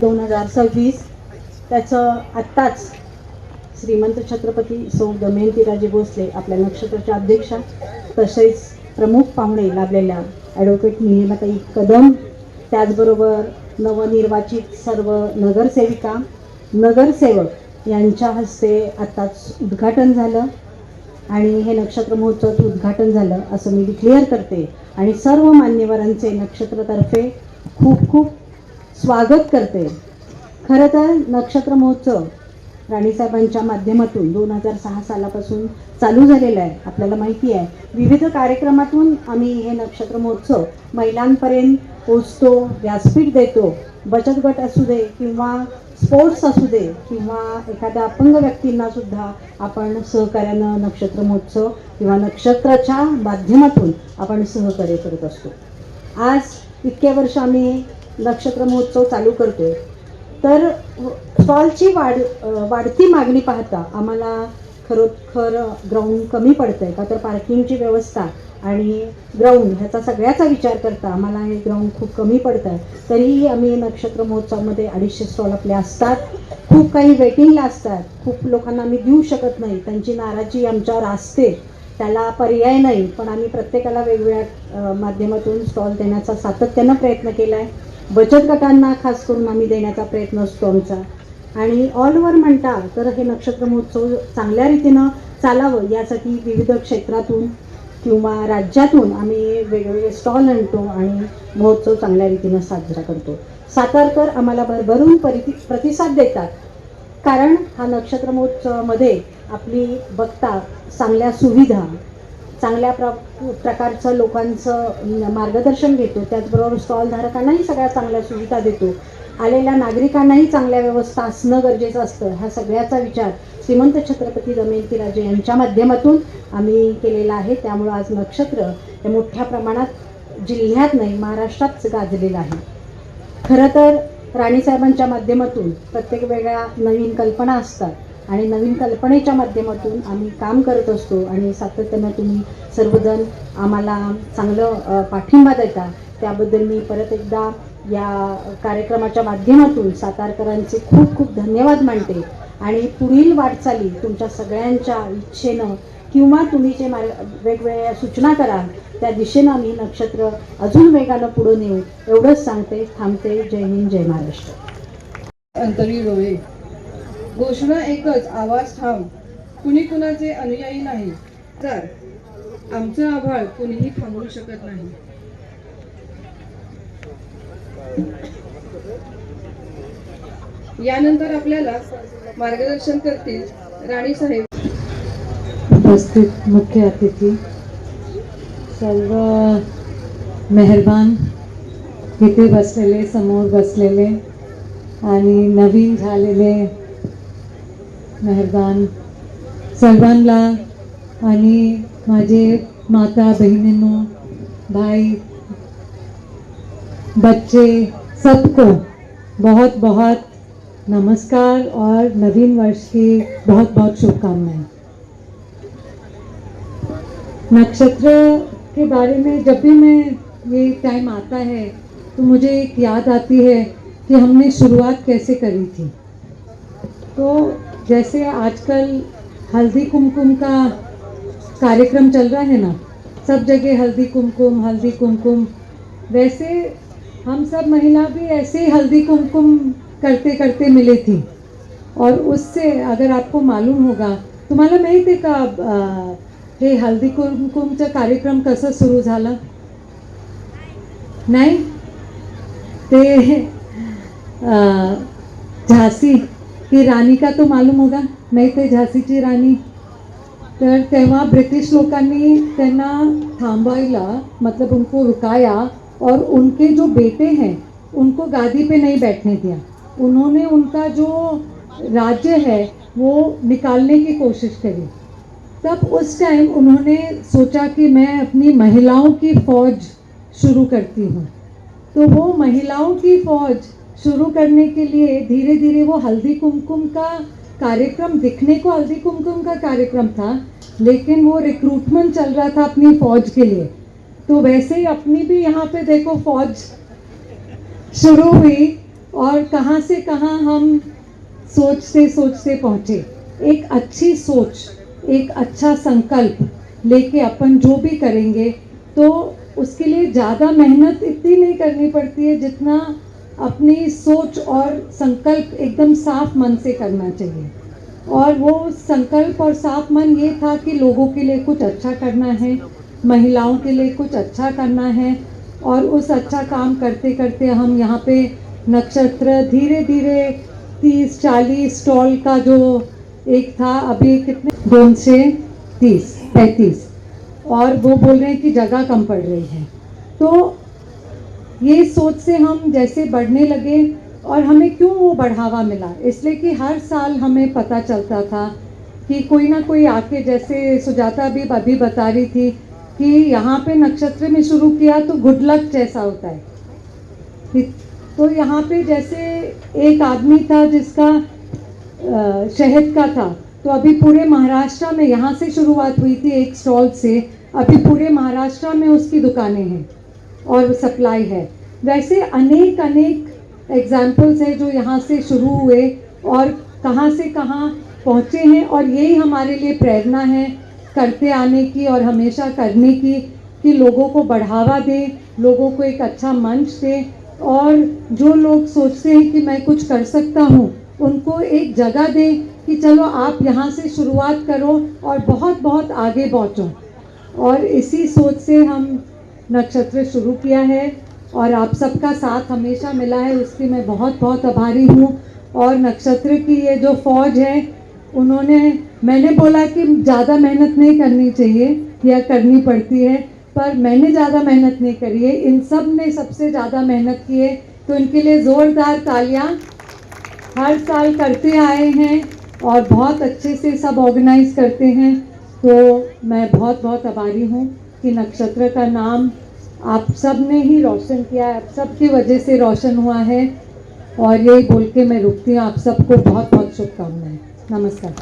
दोन हजार सव्वीस त्याचं आत्ताच श्रीमंत छत्रपती सौ दमयंतीराजे भोसले आपल्या नक्षत्राच्या अध्यक्षा तसेच प्रमुख पाहुणे लाभलेल्या ॲडव्होकेट निलिमाताई कदम त्याचबरोबर नवनिर्वाचित सर्व नगरसेविका नगरसेवक यांच्या हस्ते आत्ताच उद्घाटन झालं आणि हे नक्षत्र महोत्सवाचं उद्घाटन झालं असं मी डिक्लेअर करते. आणि सर्व मान्यवरांचे नक्षत्रतर्फे खूप खूप स्वागत करते. खरं तर नक्षत्र महोत्सव राणीसाहेबांच्या माध्यमातून दोन हजार सहा सालापासून चालू झालेला आहे आपल्याला माहिती आहे. विविध कार्यक्रमातून आम्ही हे नक्षत्र महोत्सव महिलांपर्यंत पोचतो व्यासपीठ देतो. बचत गट असू दे किंवा स्पोर्ट्स असू दे किंवा एखाद्या अपंग व्यक्तींना सुद्धा आपण सहकार्यानं नक्षत्र महोत्सव किंवा नक्षत्राच्या माध्यमातून आपण सहकार्य करत असतो. आज इतक्या वर्ष आम्ही नक्षत्र महोत्सव चालू करतोय. तर स्टॉलची वाढ वाढती मागणी पाहता आम्हाला खरोखर ग्राउंड कमी पडतं आहे का? तर पार्किंगची व्यवस्था आणि ग्राउंड ह्याचा सगळ्याचा विचार करता आम्हाला हे ग्राउंड खूप कमी पडतं आहे तरीही आम्ही नक्षत्र महोत्सवामध्ये अडीचशे स्टॉल आपले असतात. खूप काही वेटिंगला असतात. खूप लोकांना आम्ही देऊ शकत नाही. त्यांची नाराजी आमच्यावर असते. त्याला पर्याय नाही. पण आम्ही प्रत्येकाला वेगवेगळ्या माध्यमातून स्टॉल देण्याचा सातत्यानं प्रयत्न केला आहे बचत गटांना खास करून आम्ही देण्याचा प्रयत्न असतो आमचा. आणि ऑल ओव्हर म्हणता तर हे नक्षत्र महोत्सव चांगल्या रीतीनं चालावं यासाठी विविध क्षेत्रातून किंवा राज्यातून आम्ही वेगवेगळे स्टॉल आणतो आणि महोत्सव चांगल्या रीतीनं साजरा करतो. सातारकर आम्हाला भरभरून परिति प्रतिसाद देतात. कारण हा नक्षत्र महोत्सवामध्ये आपली बघता चांगल्या सुविधा चांगल्या प्र प्रकारचं लोकांचं मार्गदर्शन घेतो. त्याचबरोबर स्टॉलधारकांनाही सगळ्या चांगल्या सुविधा देतो. आलेल्या नागरिकांनाही चांगल्या व्यवस्था असणं गरजेचं असतं. ह्या सगळ्याचा विचार श्रीमंत छत्रपती दमयंतीराजे यांच्या माध्यमातून आम्ही केलेला आहे. त्यामुळं आज नक्षत्र हे मोठ्या प्रमाणात जिल्ह्यात नाही महाराष्ट्रात गाजलेलं आहे. खरं तर राणीसाहेबांच्या माध्यमातून प्रत्येक वेगळ्या नवीन कल्पना असतात. आणि नवीन कल्पनेच्या माध्यमातून आम्ही काम करत असतो आणि सातत्यानं तुम्ही सर्वजण आम्हाला चांगलं पाठिंबा देता. त्याबद्दल मी परत एकदा या कार्यक्रमाच्या माध्यमातून सातारकरांचे खूप खूप धन्यवाद मानते. आणि पुढील वाटचाली तुमच्या सगळ्यांच्या इच्छेनं किंवा तुम्ही जे मार्ग वेगवेगळ्या सूचना कराल त्या दिशेनं आम्ही नक्षत्र अजून वेगानं पुढे नेऊ. एवढंच सांगते थांबते. जय हिंद जय महाराष्ट्र. अंतरी रोवे घोषणा एकच आवाज ठाम. कुणी कुणाचे अनुयायी नाही. तर आमचं आभाळ कुणीही थांबवू शकत नाही. यानंतर आपल्याला मार्गदर्शन करतील राणी साहेब. उपस्थित मुख्य अतिथी सर्व मेहरबान. इथे बसलेले समोर बसलेले आणि नवीन झालेले मेहरबान. सर्वांना आणि माझे माता बहिणींनो भाई बच्चे, सबको बहुत बहुत नमस्कार और नवीन वर्ष की बहुत बहुत शुभकामनाएँ. नक्षत्र के बारे में जब भी मैं ये टाइम आता है तो मुझे एक याद आती है कि हमने शुरुआत कैसे करी थी। तो जैसे आजकल हल्दी कुमकुम का कार्यक्रम चल रहा है ना सब जगह हल्दी कुमकुम हल्दी कुमकुम। वैसे हम सब महिला भी ऐसे ही हल्दी कुमकुम करते करते मिले थी। और उससे अगर आपको मालूम होगा तुम्हाला माहीत आहे का अं, हे हल्दी कुमकुमचा कार्यक्रम कसं सुरू झालं? नाही? ते झांसी। की राणी का तो मालूम होगा नाही ते झांसीची राणी तर ब्रिटिश लोकांनी त्यांना मतलब उनको रुकाया और उनके जो बेटे हैं, उनको गादी पे नहीं बैठने दिया। उन्होंने उनका जो राज्य है, वो निकालने की कोशिश करी। तब उस टाइम उन्होंने सोचा कि मैं अपनी महिलाओं की फौज शुरू करती हूँ। तो वो महिलाओं की फौज शुरू करने के लिए धीरे धीरे वो हल्दी कुमकुम का कार्यक्रम, दिखने को हल्दी कुमकुम का कार्यक्रम था, लेकिन वो रिक्रूटमेंट चल रहा था अपनी फौज के लिए। तो वैसे ही अपनी भी यहाँ पे देखो फौज शुरू हुई और कहाँ से कहाँ हम सोचते सोचते पहुँचे। एक अच्छी सोच, एक अच्छा संकल्प लेके अपन जो भी करेंगे तो उसके लिए ज़्यादा मेहनत इतनी नहीं करनी पड़ती है जितना अपनी सोच और संकल्प एकदम साफ़ मन से करना चाहिए। और वो संकल्प और साफ़ मन ये था कि लोगों के लिए कुछ अच्छा करना है, महिलाओं के लिए कुछ अच्छा करना है, और उस अच्छा काम करते करते हम यहाँ पे नक्षत्र धीरे धीरे तीस चालीस स्टॉल का जो एक था, अभी कितने? दोन से तीस पैंतीस। और वो बोल रहे हैं कि जगह कम पड़ रही है। तो ये सोच से हम जैसे बढ़ने लगे और हमें क्यों वो बढ़ावा मिला? इसलिए कि हर साल हमें पता चलता था कि कोई ना कोई आके जैसे सुजाता भी अभी बता रही थी कि यहाँ पे नक्षत्र में शुरू किया तो गुड लक जैसा होता है। तो यहाँ पे जैसे एक आदमी था जिसका शहद का था तो अभी पूरे महाराष्ट्र में यहाँ से शुरुआत हुई थी एक स्टॉल से। अभी पूरे महाराष्ट्र में उसकी दुकानें हैं। और सप्लाई है। वैसे अनेक अनेक एग्जाम्पल्स हैं जो यहाँ से शुरू हुए और कहाँ से कहाँ पहुँचे हैं और यही हमारे लिए प्रेरणा है करते आने की और हमेशा करने की कि लोगों को बढ़ावा दें, लोगों को एक अच्छा मंच दें और जो लोग सोचते हैं कि मैं कुछ कर सकता हूँ, उनको एक जगह दें कि चलो आप यहाँ से शुरुआत करो और बहुत बहुत आगे पहुँचो। और इसी सोच से हम नक्षत्र शुरू किया है और आप सबका साथ हमेशा मिला है, उसकी मैं बहुत बहुत आभारी हूँ। और नक्षत्र की ये जो फौज है, उन्होंने, मैंने बोला कि ज़्यादा मेहनत नहीं करनी चाहिए, या करनी पड़ती है, पर मैंने ज़्यादा मेहनत नहीं करी है। इन सबने सबसे ज़्यादा मेहनत की है तो इनके लिए ज़ोरदार तालियाँ हर साल करते आए हैं और बहुत अच्छे से सब ऑर्गेनाइज करते हैं तो मैं बहुत बहुत आभारी हूँ। कि नक्षत्र का नाम आप सब ने ही रोशन किया है आप सबकी वजह से रोशन हुआ है। और यही बोल के मैं रुकती हूँ। आप सबको बहुत बहुत शुभकामनाएं। नमस्कार।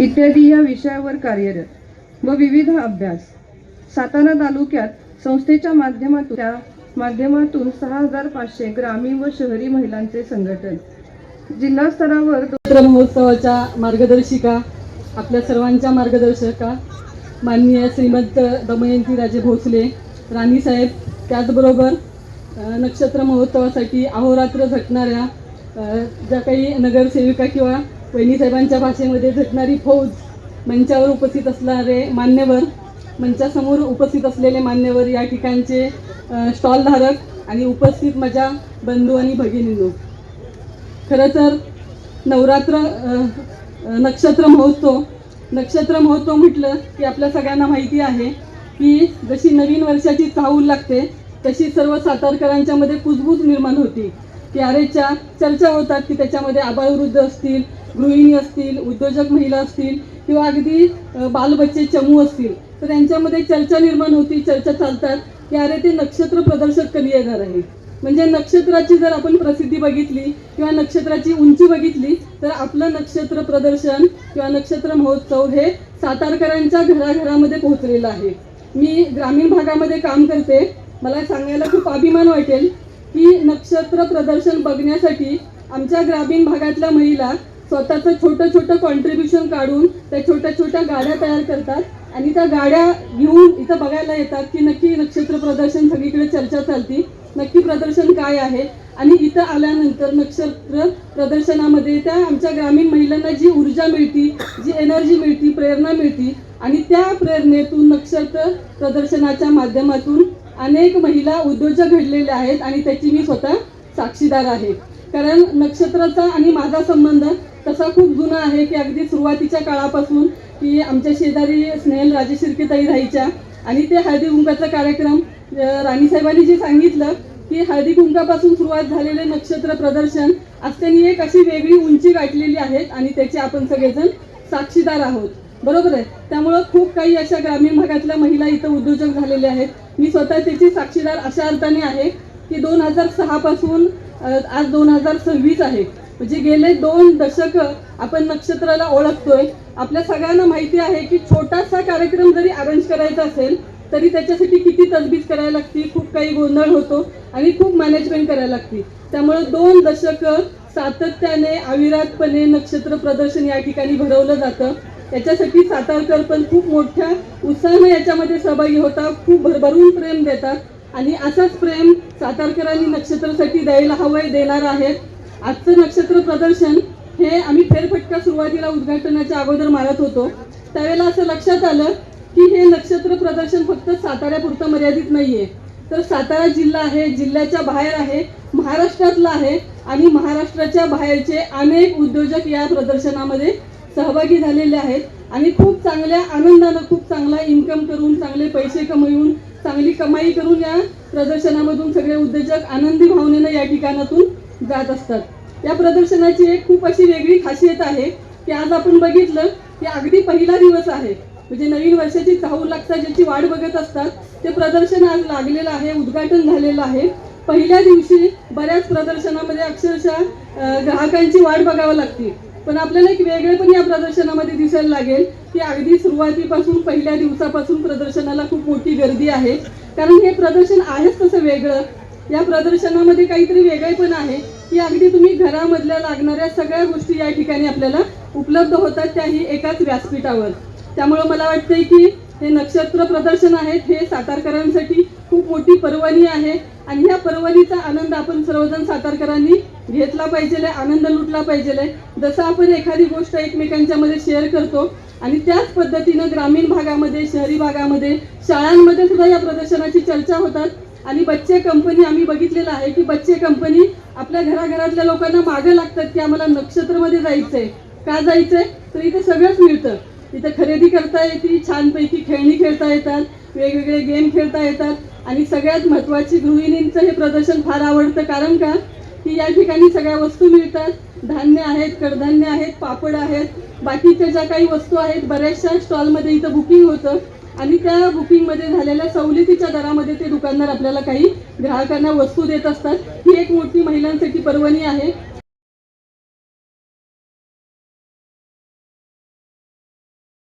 इत्यादी या विषयावर कार्यरत व विविध अभ्यास. सातारा तालुक्यात संस्थेच्या माध्यमातून त्या माध्यमातून सहा हजार पाचशे ग्रामीण व शहरी महिलांचे संघटन. जिल्हा स्तरावर महोत्सवाच्या मार्गदर्शिका आपल्या सर्वांच्या मार्गदर्शका माननीय श्रीमंत दमयंती राजे भोसले राणीसाहेब त्याचबरोबर नक्षत्र महोत्सवासाठी अहोरात्र झटणाऱ्या ज्या काही नगरसेविका किंवा वहिनीसाहेबांच्या भाषेमध्ये झटणारी फौज मंचावर उपस्थित असणारे मान्यवर मंचासमोर उपस्थित असलेले मान्यवर या ठिकाणचे स्टॉलधारक आणि उपस्थित माझ्या बंधू आणि भगिनींनो. खरं तर नवरात्र नक्षत्र महोत्सव. नक्षत्र महोत्सव म्हटलं की आपल्या सगळ्यांना माहिती आहे की जशी नवीन वर्षाची चाहूल लागते तशी सर्व सातारकरांच्या मध्ये कुजबूज निर्माण होती. की अरेच्या चर्चा होतात की त्याच्यामध्ये आबाळवृद्ध असतील गृहिणी असतील उद्योजक महिला असतील किंवा अगदी बालबच्चे चमू असतील. तर त्यांच्यामध्ये चर्चा निर्माण होती चर्चा चालतात की अरे ते नक्षत्र प्रदर्शक कधी येणार आहे म्हणजे नक्षत्राची जर आपण प्रसिद्धी बघितली किंवा नक्षत्राची उंची बघितली तर आपलं नक्षत्र प्रदर्शन किंवा नक्षत्र महोत्सव हे सातारकरांच्या घराघरामध्ये पोहोचलेलं आहे. मी ग्रामीण भागामध्ये काम करते. मला सांगायला खूप अभिमान वाटेल की नक्षत्र प्रदर्शन बघण्यासाठी आमच्या ग्रामीण भागातल्या महिला स्वतःचं छोटं छोटं कॉन्ट्रीब्युशन काढून त्या छोट्या छोट्या गाड्या तयार करतात आणि त्या गाड्या घेऊन इथं बघायला येतात की नक्की नक्षत्र प्रदर्शन सगळीकडे चर्चा चालती. नक्की प्रदर्शन काय आहे? आणि इथं आल्यानंतर नक्षत्र प्रदर्शनामध्ये त्या आमच्या ग्रामीण महिलांना जी ऊर्जा मिळती जी एनर्जी मिळती प्रेरणा मिळती आणि त्या प्रेरणेतून नक्षत्र प्रदर्शनाच्या माध्यमातून अनेक महिला उद्योजक घडलेल्या आहेत आणि त्याची मी स्वतः साक्षीदार आहे. कारण नक्षत्राचा आणि माझा संबंध तसा खूप जुना आहे की अगदी सुरुवातीच्या काळापासून की आमच्या शेजारी स्नेहल राजे शिर्केताई राहायच्या. आणि ते हळदी कुंकाचा कार्यक्रम राणीसाहेबांनी जे सांगितलं की हळदी कुंकापासून सुरुवात झालेले नक्षत्र प्रदर्शन आज त्यांनी एक अशी वेगळी उंची गाठलेली आहेत आणि त्याचे आपण सगळेजण साक्षीदार आहोत. बरोबर आहे? त्यामुळं खूप काही अशा ग्रामीण भागातल्या महिला इथं उद्योजक झालेल्या आहेत. मी स्वतः त्याची साक्षीदार अशा अर्थाने आहे की दोन हजार सहापासून आज दोन हजार सव्वीस आहे. म्हणजे गेले दोन दशक आपण नक्षत्राला ओळखतोय. आपल्या सगळ्यांना माहिती आहे की छोटासा कार्यक्रम जरी अरेंज करायचा असेल तरी त्याच्यासाठी किती तजबीज करायला लागती खूप काही गोंधळ होतो आणि खूप मॅनेजमेंट करायला लागते. त्यामुळे दोन दशक सातत्याने अविरातपणे नक्षत्र प्रदर्शन या ठिकाणी भरवलं जातं. त्याच्यासाठी सातारकर पण खूप मोठ्या उत्साहाने याच्यामध्ये सहभागी होतात खूप भरभरून प्रेम देतात. आणि असंच प्रेम सातारकरांनी नक्षत्रासाठी द्यायला हवंय देणार आहेत. आजचं नक्षत्र प्रदर्शन हे आम्ही फेरफटका सुरुवातीला उद्घाटनाच्या अगोदर मारत होतो. त्यावेळेला असं लक्षात आलं की हे नक्षत्र प्रदर्शन फक्त साताऱ्यापुरतं मर्यादित नाहीये. तर सातारा जिल्हा आहे जिल्ह्याच्या बाहेर आहे महाराष्ट्रातला आहे आणि महाराष्ट्राच्या बाहेरचे अनेक उद्योजक या प्रदर्शनामध्ये सहभागी झालेले आहेत. आणि खूप चांगल्या आनंदानं खूप चांगला इन्कम करून चांगले पैसे कमवून चांगली कमाई करून या प्रदर्शनामधून सगळे उद्योजक आनंदी भावनेनं या ठिकाणातून जात असतात. या प्रदर्शनाची एक खूप अशी वेगळी खासियत आहे की आज आपण बघितलं की अगदी पहिला दिवस आहे. म्हणजे नवीन वर्षाची चाहूल लागता ज्याची वाट बघत असतात ते प्रदर्शन आज लागलेलं आहे उद्घाटन झालेलं आहे. पहिल्या दिवशी बऱ्याच प्रदर्शनामध्ये अक्षरशः ग्राहकांची वाट बघावं लागते. पण आपल्याला एक वेगळे पण या प्रदर्शनामध्ये दिसायला लागेल की अगदी सुरुवातीपासून पहिल्या दिवसापासून प्रदर्शनाला खूप मोठी गर्दी आहे. कारण हे प्रदर्शन आहेच तसं वेगळं. या प्रदर्शनामध्ये काहीतरी वेगळे पण आहे. की अगदी तुम्ही घरामधल्या लागणाऱ्या सगळ्या गोष्टी या ठिकाणी आपल्याला उपलब्ध होतात त्याही एकाच व्यासपीठावर. त्यामुळं मला वाटतंय की हे नक्षत्र प्रदर्शन आहेत हे सातारकरांसाठी खूप मोठी पर्वणी आहे आणि ह्या पर्वणीचा आनंद आपण सर्वजण सातारकरांनी घेतला पाहिजे आनंद लुटला पाहिजे जसं आपण एखादी गोष्ट एकमेकांच्या मध्ये शेअर करतो आणि त्याच पद्धतीनं ग्रामीण भागामध्ये शहरी भागामध्ये शाळांमध्ये सुद्धा या प्रदर्शनाची चर्चा होतात. आणि बच्चे कंपनी आम्ही बघितलेलं आहे की बच्चे कंपनी आपल्या घराघरातल्या लोकांना मागं लागतात की आम्हाला नक्षत्रमध्ये जायचंय. का जायचंय? तर इथे सगळंच मिळतं. इथं खरेदी करता येते छानपैकी खेळणी खेळता येतात वेगवेगळे गेम खेळता येतात आणि सगळ्यात महत्त्वाची गृहिणींचं हे प्रदर्शन फार आवडतं. कारण का? की या ठिकाणी सगळ्या वस्तू मिळतात. धान्य आहेत कडधान्य आहेत पापड आहेत. बाकीच्या ज्या काही वस्तू आहेत बऱ्याचशा स्टॉलमध्ये इथं बुकिंग होतं. आणि त्या बुकिंगमध्ये झालेल्या सवलतीच्या दरामध्ये ते दुकानदार आपल्याला काही ग्राहकांना वस्तू देत असतात. ही एक मोठी महिलांसाठी पर्वणी आहे.